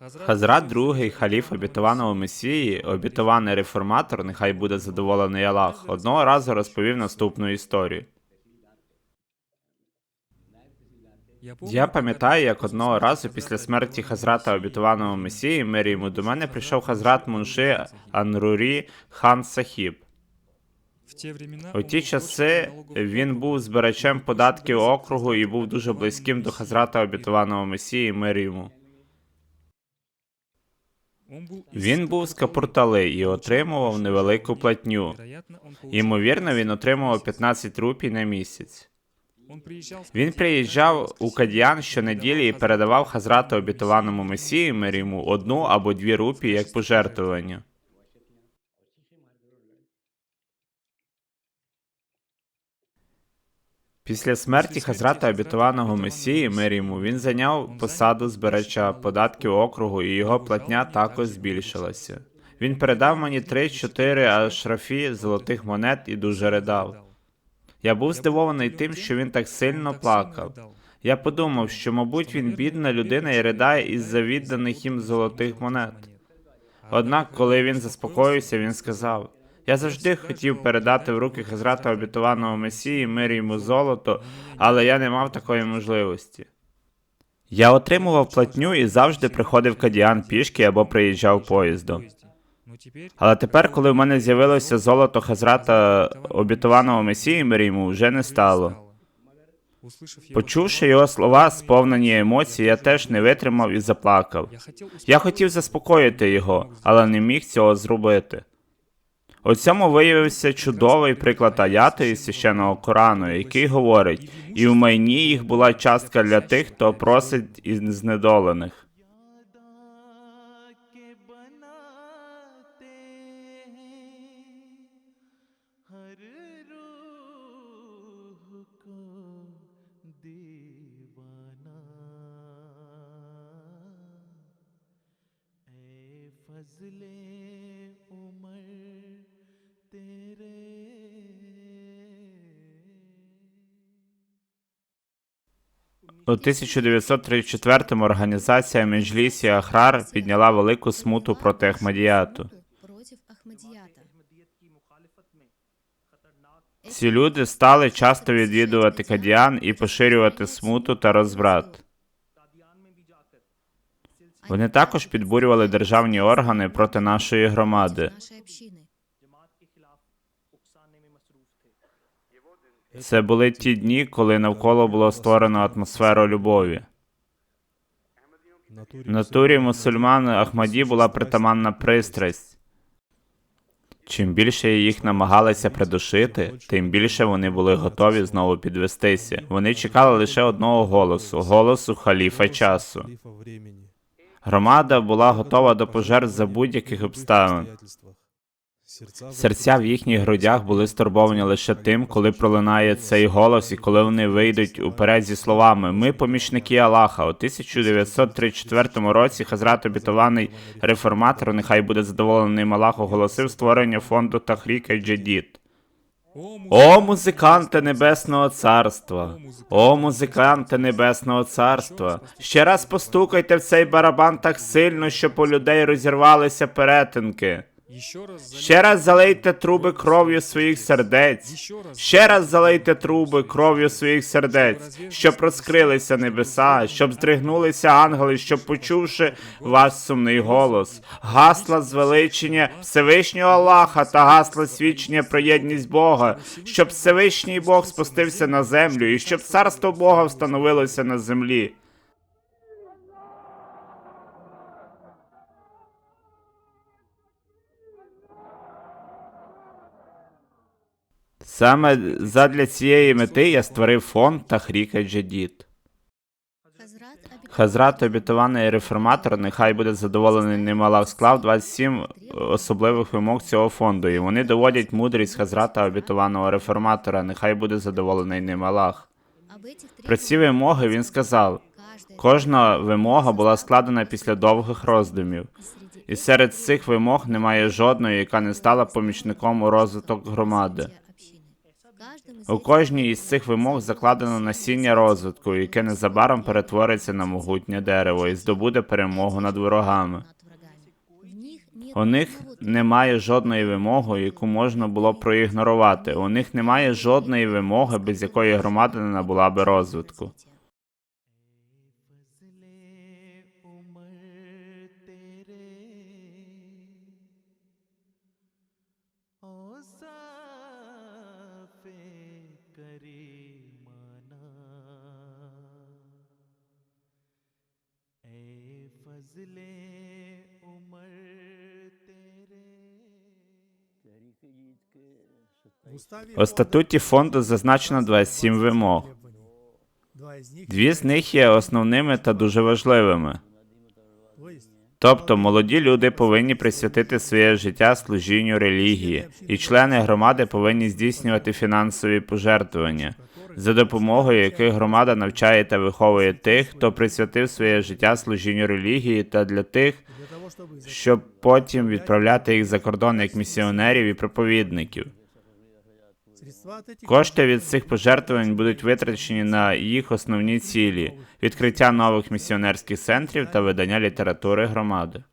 Хазрат другий, халіф обітованого Месії, обітований реформатор, нехай буде задоволений Аллах, одного разу розповів наступну історію. Я пам'ятаю, як одного разу після смерті Хазрата обітованого Месії, мир йому, до мене прийшов Хазрат Мунши Анрурі хан Сахіб. У ті часи він був збирачем податків округу і був дуже близьким до Хазрата обітованого Месії, мир йому. Він був з Капуртали і отримував невелику платню. Ймовірно, він отримував 15 рупій на місяць. Він приїжджав у Кадіян щонеділі і передавав Хазрату обітованому Месії мир одну або дві рупії як пожертвування. Після смерті Хазрата обітованого Месії мир йому він зайняв посаду збирача податків округу, і його платня також збільшилася. Він передав мені 3-4 ашрафі золотих монет і дуже ридав. Я був здивований тим, що він так сильно плакав. Я подумав, що, мабуть, він бідна людина і ридає із-за відданих їм золотих монет. Однак, коли він заспокоївся, він сказав: Я завжди хотів передати в руки Хазрата обітованого Месії мир йому золото, але я не мав такої можливості. Я отримував платню і завжди приходив кадіан пішки або приїжджав поїздом. Але тепер, коли в мене з'явилося золото Хазрата обітованого Месії мир йому, вже не стало. Почувши його слова, сповнені емоцій, я теж не витримав і заплакав. Я хотів заспокоїти його, але не міг цього зробити. У цьому виявився чудовий приклад аяту із священного Корану, який говорить: і в майні їх була частка для тих, хто просить із знедолених. के У 1934-му організація Меджлісі Ахрар підняла велику смуту проти Ахмадіяту. Ці люди стали часто відвідувати кадіан і поширювати смуту та розбрат. Вони також підбурювали державні органи проти нашої громади. Це були ті дні, коли навколо було створено атмосферу любові. В натурі мусульман Ахмаді була притаманна пристрасть. Чим більше їх намагалися придушити, тим більше вони були готові знову підвестися. Вони чекали лише одного голосу голосу халіфа часу. Громада була готова до пожертв за будь-яких обставин. Серця в їхніх грудях були стурбовані лише тим, коли пролунає цей голос, і коли вони вийдуть уперед зі словами Ми помічники Аллаха. У 1934 році Хазрат обітований реформатор, нехай буде задоволений Аллах, оголосив створення фонду Тахріка Джадід. О, музиканти Небесного Царства! О, музиканти Небесного Царства! Ще раз постукайте в цей барабан так сильно, щоб у людей розірвалися перетинки. Ще раз залийте труби кров'ю своїх сердець. Ще раз залийте труби кров'ю своїх сердець, щоб розкрилися небеса, щоб здригнулися ангели, щоб почувши ваш сумний голос, гасла звеличення Всевишнього Аллаха та гасла свідчення про єдність Бога, щоб Всевишній Бог спустився на землю і щоб царство Бога встановилося на землі. Саме задля цієї мети я створив фонд Тахріка Джадід. Хазрат обітований реформатор, нехай буде задоволений ним Аллах, склав 27 особливих вимог цього фонду, і вони доводять мудрість Хазрата обітованого реформатора, нехай буде задоволений ним Аллах. Про ці вимоги він сказав: кожна вимога була складена після довгих роздумів, і серед цих вимог немає жодної, яка не стала помічником у розвиток громади. У кожній із цих вимог закладено насіння розвитку, яке незабаром перетвориться на могутнє дерево і здобуде перемогу над ворогами. У них немає жодної вимоги, яку можна було проігнорувати. У них немає жодної вимоги, без якої громада не набула би розвитку. У статуті фонду зазначено 27 вимог. Дві з них є основними та дуже важливими. Тобто молоді люди повинні присвятити своє життя служінню релігії, і члени громади повинні здійснювати фінансові пожертвування, за допомогою яких громада навчає та виховує тих, хто присвятив своє життя служінню релігії, та для тих, щоб потім відправляти їх за кордон як місіонерів і проповідників. средства от этих Кошти від цих пожертвувань будуть витрачені на їх основні цілі: відкриття нових місіонерських центрів та видання літератури громади.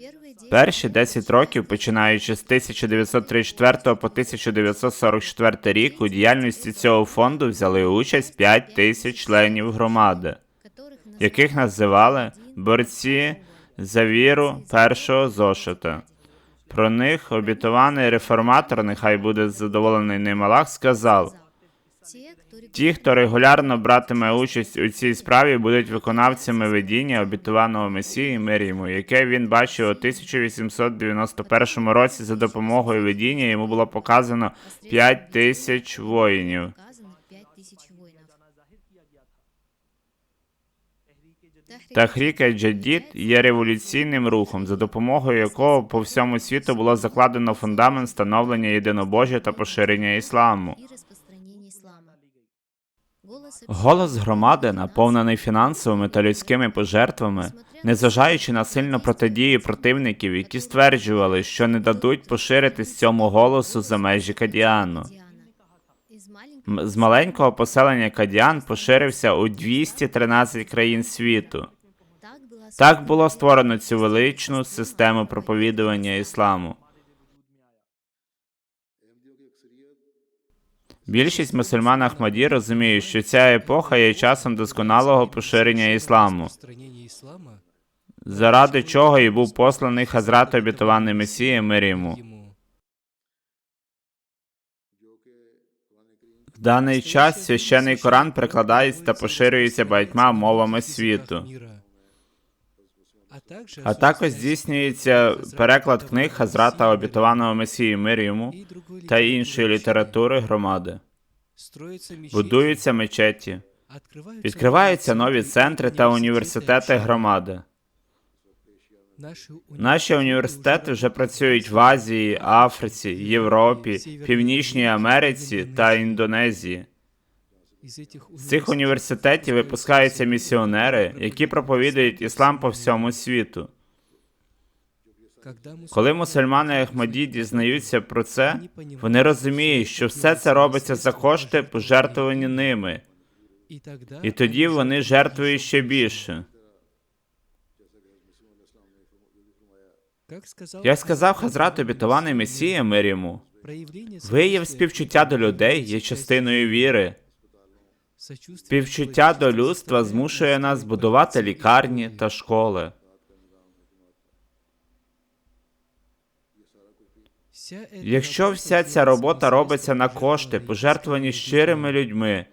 Первые десять Перші 10 років, починаючи з 1934 по 1944 рік, у діяльності цього фонду взяли участь 5 тисяч членів громади, которых яких називали борці за віру першого зошита. Про них обітований реформатор, нехай буде задоволений ним Аллах, сказав: Ті, хто регулярно братиме участь у цій справі, будуть виконавцями видіння обітованого Месії мир йому, яке він бачив у 1891 році за допомогою видіння. Йому було показано 5 тисяч воїнів. Тахріка Джадід є революційним рухом, за допомогою якого по всьому світу було закладено фундамент становлення єдинобожжя та поширення ісламу. Голос громади, наповнений фінансовими та людськими пожертвами, незважаючи на сильну протидію противників, які стверджували, що не дадуть поширитись цьому голосу за межі Кадіану. З маленького поселення Кадіан поширився у 213 країн світу. так було створено цю величну систему проповідування ісламу. Більшість мусульман Ахмаді розуміють, що ця епоха є часом досконалого поширення ісламу, заради чого і був посланий Хазрат обітований Месія мир йому. ему. В даний час священий Коран перекладається та поширюється багатьма мовами світу. А також здійснюється переклад книг Хазрата обітованого Месії мир йому та іншої літератури громади. Будуються мечеті, відкриваються нові центри та університети громади. Наші університети вже працюють в Азії, Африці, Європі, Північній Америці та Індонезії. З цих університетів випускаються місіонери, які проповідують іслам по всьому світу. Коли мусульмани Ахмаді дізнаються про це, вони розуміють, що все це робиться за кошти, пожертвовані ними, і тоді вони жертвують ще більше. Я сказав Хазрату обітований Месія мир йому. Вияв співчуття до людей є частиною віри. Співчуття до людства змушує нас будувати лікарні та школи. Якщо вся ця робота робиться на кошти, пожертвовані щирими людьми,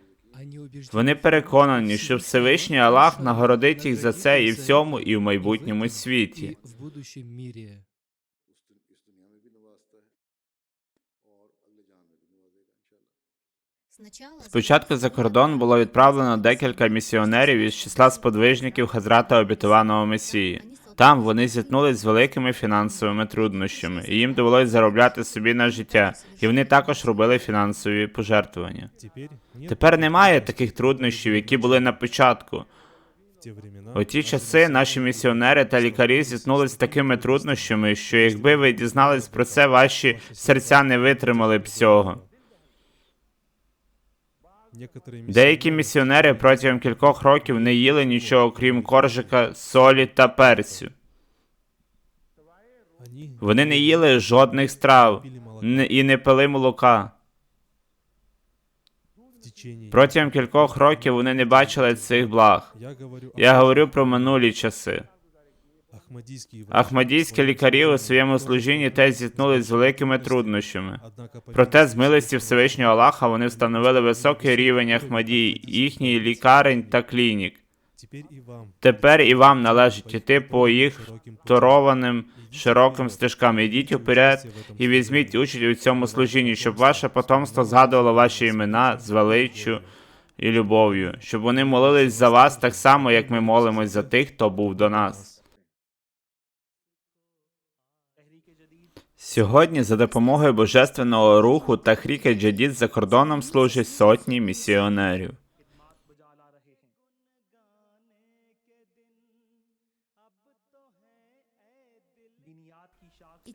вони переконані, що Всевишній Аллах нагородить їх за це і в цьому, і в майбутньому світі. Спочатку за кордон було відправлено декілька місіонерів із числа сподвижників Хазрата обітованого Месії. Там вони зіткнулись з великими фінансовими труднощами, і їм довелось заробляти собі на життя, і вони також робили фінансові пожертвування. Тепер немає таких труднощів, які були на початку. У ті часи наші місіонери та лікарі зіткнулись з такими труднощами, що якби ви дізнались про це, ваші серця не витримали б цього. Деякі місіонери протягом кількох років не їли нічого, крім коржика, солі та перцю. Вони не їли жодних страв і не пили молока. Протягом кількох років вони не бачили цих благ. Я говорю про минулі часи. Ахмадійські лікарі у своєму служінні теж зіткнулись з великими труднощами. Проте з милості Всевишнього Аллаха вони встановили високий рівень Ахмадії, їхніх лікарень та клінік. Тепер і вам належить іти по їх торованим широким стежкам. Ідіть уперед і візьміть участь у цьому служінні, щоб ваше потомство згадувало ваші імена з величчю і любов'ю, щоб вони молились за вас так само, як ми молимось за тих, хто був до нас. Сьогодні за допомогою божественного руху та хріка джадід за кордоном служать сотні місіонерів.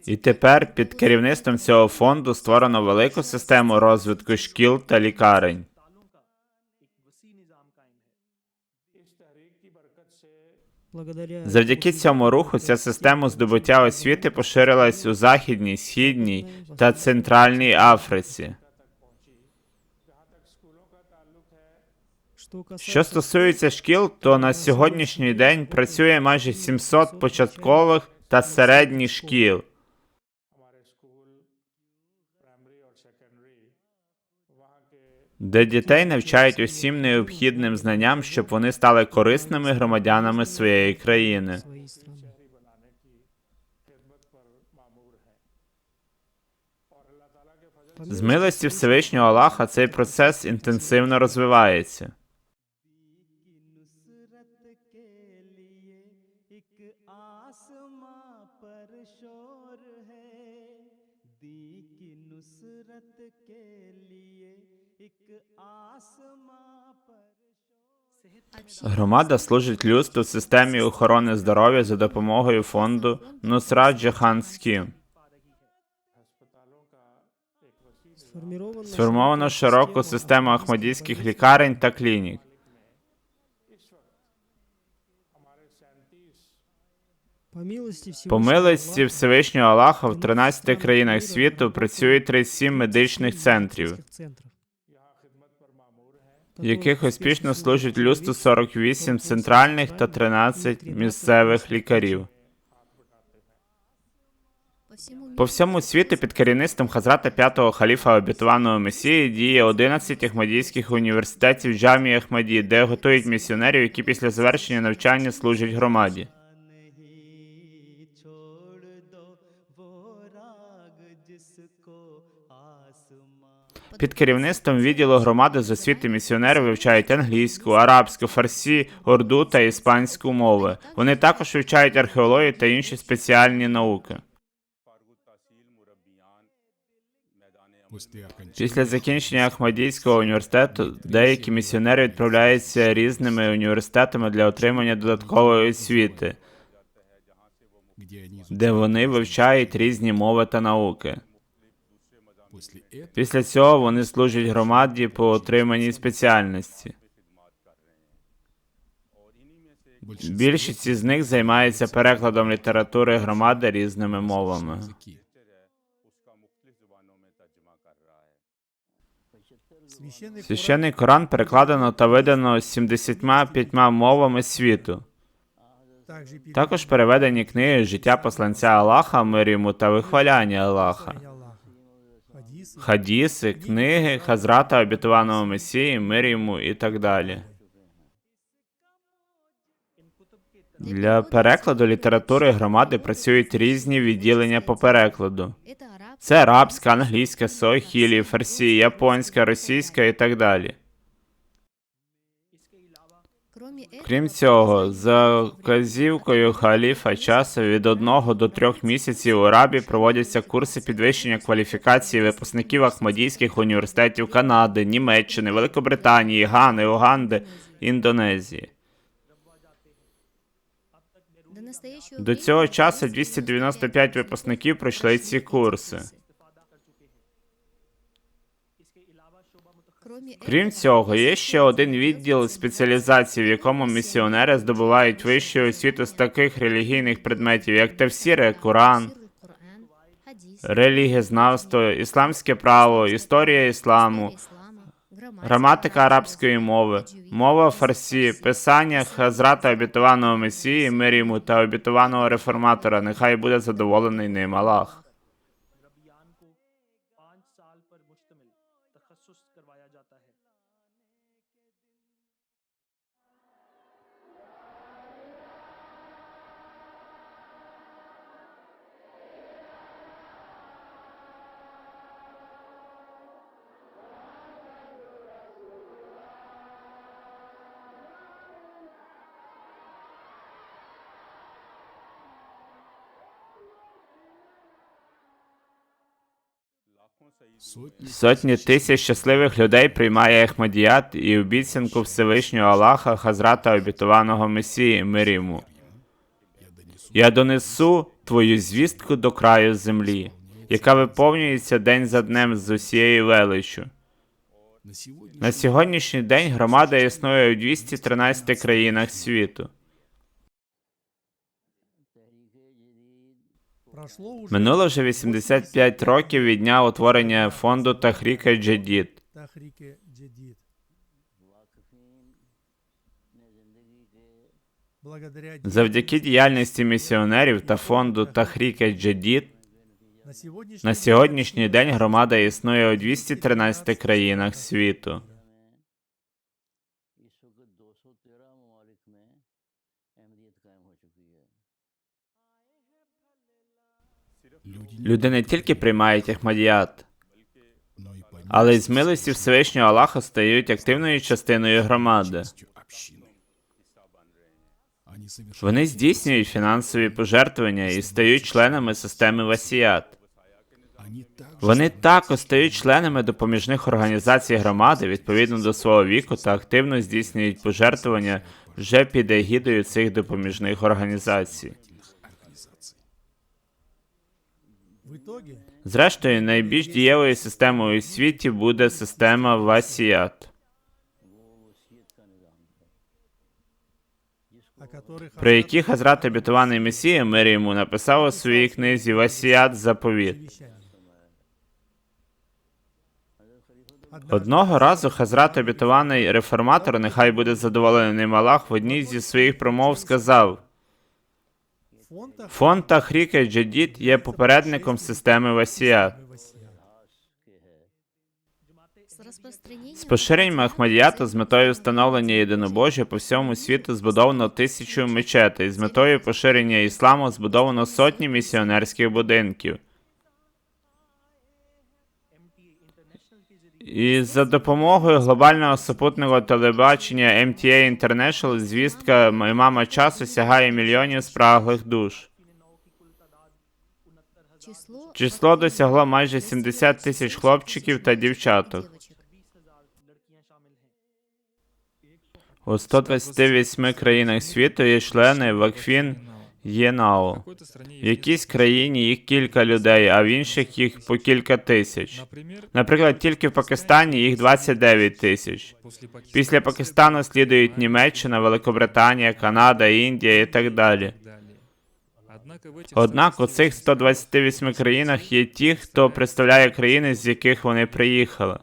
І тепер під керівництвом цього фонду створено велику систему розвитку шкіл та лікарень. Завдяки цьому руху ця система здобуття освіти поширилась у Західній, Східній та Центральній Африці. Що стосується шкіл, то на сьогоднішній день працює майже 700 початкових та середніх шкіл. Де дітей навчають усім необхідним знанням, щоб вони стали корисними громадянами своєї країни. З милості Всевишнього Аллаха цей процес інтенсивно розвивається. Громада служить людству в системі охорони здоров'я за допомогою фонду Нусрат Джахан Скім. Сформовано широку систему ахмадійських лікарень та клінік. По милості Всевишнього Аллаха в 13 13 країнах світу працює 37 медичних центрів, яких успішно служить люсту 48 центральних та 13 місцевих лікарів. По всьому світу під керівництвом Хазрата п'ятого халіфа обітуваного Месії діє 11 ахмадійських університетів Джамі Ахмаді, де готують місіонерів, які після завершення навчання служать громаді. Під керівництвом відділу громади з освіти місіонери вивчають англійську, арабську, фарсі, урду та іспанську мови. Вони також вивчають археологію та інші спеціальні науки. Після закінчення Ахмадійського університету деякі місіонери відправляються різними університетами для отримання додаткової освіти, де вони вивчають різні мови та науки. Після цього вони служать громаді по отриманій спеціальності. Більшість із них займається перекладом літератури громади різними мовами. Священний Коран перекладено та видано 75 мовами світу. Також переведені книги життя посланця Аллаха, мир йому та вихваляння Аллаха, хадіси, книги Хазрата обітованого Месії, мир і так далі. Для перекладу літератури громади працюють різні відділення по перекладу. Це арабська, англійська, сохілі, фарсі, японська, російська і так далі. Крім цього, за вказівкою халіфа часу від одного до трьох місяців у Арабі проводяться курси підвищення кваліфікації випускників Ахмадійських університетів Канади, Німеччини, Великобританії, Гани, Уганди, Індонезії. до цього часу 295 295 випускників пройшли ці курси. Крім цього, є ще один відділ спеціалізації, в якому місіонери здобувають вищу освіту з таких релігійних предметів, як Коран, Коран, релігієзнавство, ісламське право, історія ісламу, граматика арабської мови, мова фарсі, писання Хазрата обітованого Месії, мир йому та обітованого реформатора. Нехай буде задоволений ним Аллах. Сотні тисяч щасливих людей приймає Ахмадіят і обіцянку Всевишнього Аллаха, Хазрата обітованого Месії, мир йому. Я донесу твою звістку до краю землі, яка виповнюється день за днем з усією величчю. На сьогоднішній день громада існує у 213 країнах світу. Минуло вже 85 років від дня утворення фонду Тахріка. Благодаря Завдяки діяльності місіонерів та фонду Тахріка Джадід на сьогоднішній день громада існує у 213 країнах світу. Люди не тільки приймають Ахмадіят, але й з милості Всевишнього Аллаха стають активною частиною громади. Вони здійснюють фінансові пожертвування і стають членами системи Васіят. Вони також стають членами допоміжних організацій громади відповідно до свого віку та активно здійснюють пожертвування вже під егідою цих допоміжних організацій. Зрештою, найбільш дієвою системою у світі буде система Васіят, про які Хазрат обітований Месія мир йому написав у своїй книзі Васіят заповіт. Одного разу Хазрат обітований реформатор, нехай буде задоволений Аллах, в одній зі своїх промов сказав: фонд Тахрика Фонд Джадід є попередником системи. С З поширенням Ахмадіяту з метою встановлення єдинобожжя по всьому світу збудовано тисячу мечетей. З метою поширення ісламу збудовано сотні місіонерських будинків. І за допомогою глобального супутного телебачення MTA International звістка імама часу сягає мільйонів спраглих душ. число, досягло майже 70 тисяч хлопчиків та дівчаток. У 128 країнах світу є члени Вакфін ЄНАО. В якійсь країні їх кілька людей, а в інших їх по кілька тисяч. Наприклад, тільки в Пакистані їх 29 тисяч. Після Пакистану слідують Німеччина, Великобританія, Канада, Індія і так далі. Однак у цих 128 країнах є ті, хто представляє країни, з яких вони приїхали.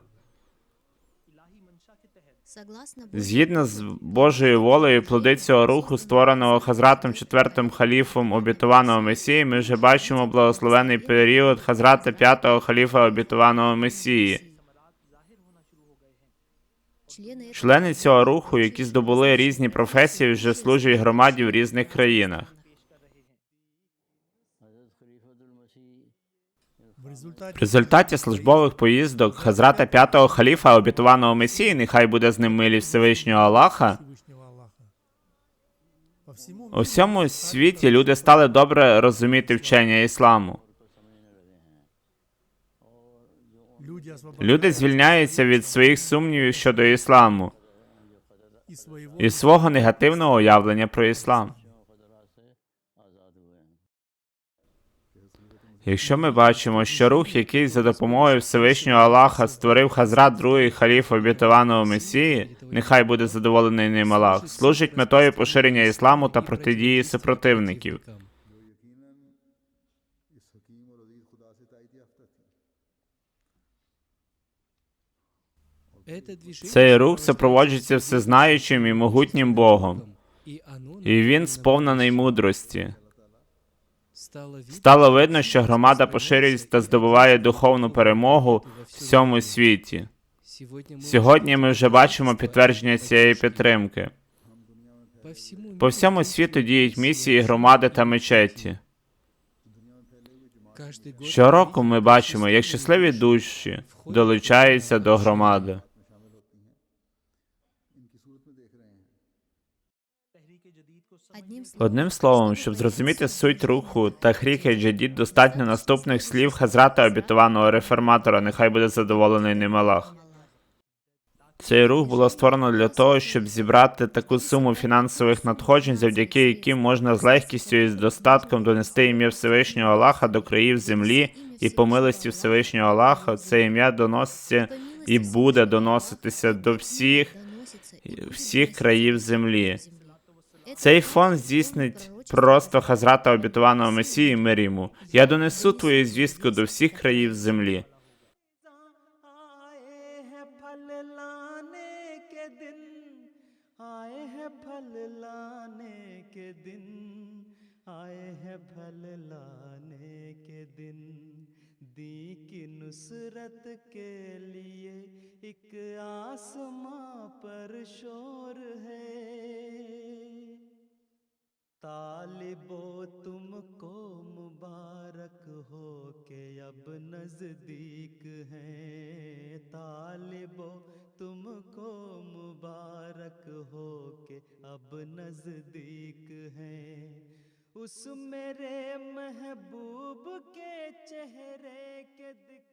Згідно з Божою волею, плоди цього руху, створеного Хазратом четвертим халіфом обітованого Месії, ми вже бачимо благословений період Хазрата п'ятого халіфа обітованого Месії. Члени цього руху, які здобули різні професії, вже служать громаді в різних країнах. В результаті службових поїздок Хазрата п'ятого халіфа обітованого Месії, нехай буде з ним милість Всевишнього Аллаха, у всьому світі люди стали добре розуміти вчення ісламу. люди звільняються від своїх сумнівів щодо ісламу і свого негативного уявлення про іслам. Якщо ми бачимо, що рух, який за допомогою Всевишнього Аллаха створив Хазрат другий халіф обітованого Месії, нехай буде задоволений ним Аллах, служить метою поширення ісламу та протидії супротивників. Цей рух супроводжується всезнаючим і могутнім Богом, і він сповнений мудрості. Стало видно, що громада поширюється та здобуває духовну перемогу в всьому світі. Сьогодні ми вже бачимо підтвердження цієї підтримки. По всьому світу діють місії громади та мечеті. Щороку ми бачимо, як щасливі душі долучаються до громади. Одним словом, щоб зрозуміти суть руху та хріки джадід, достатньо наступних слів Хазрата обітованого реформатора, нехай буде задоволений ним Аллах. Цей рух було створено для того, щоб зібрати таку суму фінансових надходжень, завдяки яким можна з легкістю і з достатком донести ім'я Всевишнього Аллаха до країв землі, і по милості Всевишнього Аллаха це ім'я доноситься і буде доноситися до всіх, всіх країв землі. Цей фонд здійснить просто Хазрата обітованого Месії мир йому. Я донесу твою звістку до всіх країв землі. आए हैं फल लाने के दिन आए हैं फल लाने के दिन आए हैं फल लाने के दिन दी की नुसरत के लिए एक आसमां पर शोर है तालिबो तुमको मुबारक हो के अब नज़दीक हैं। तालिबो तुमको मुबारक हो के अब नज़दीक हैं। उस मेरे महबूब के चेहरे के दिखला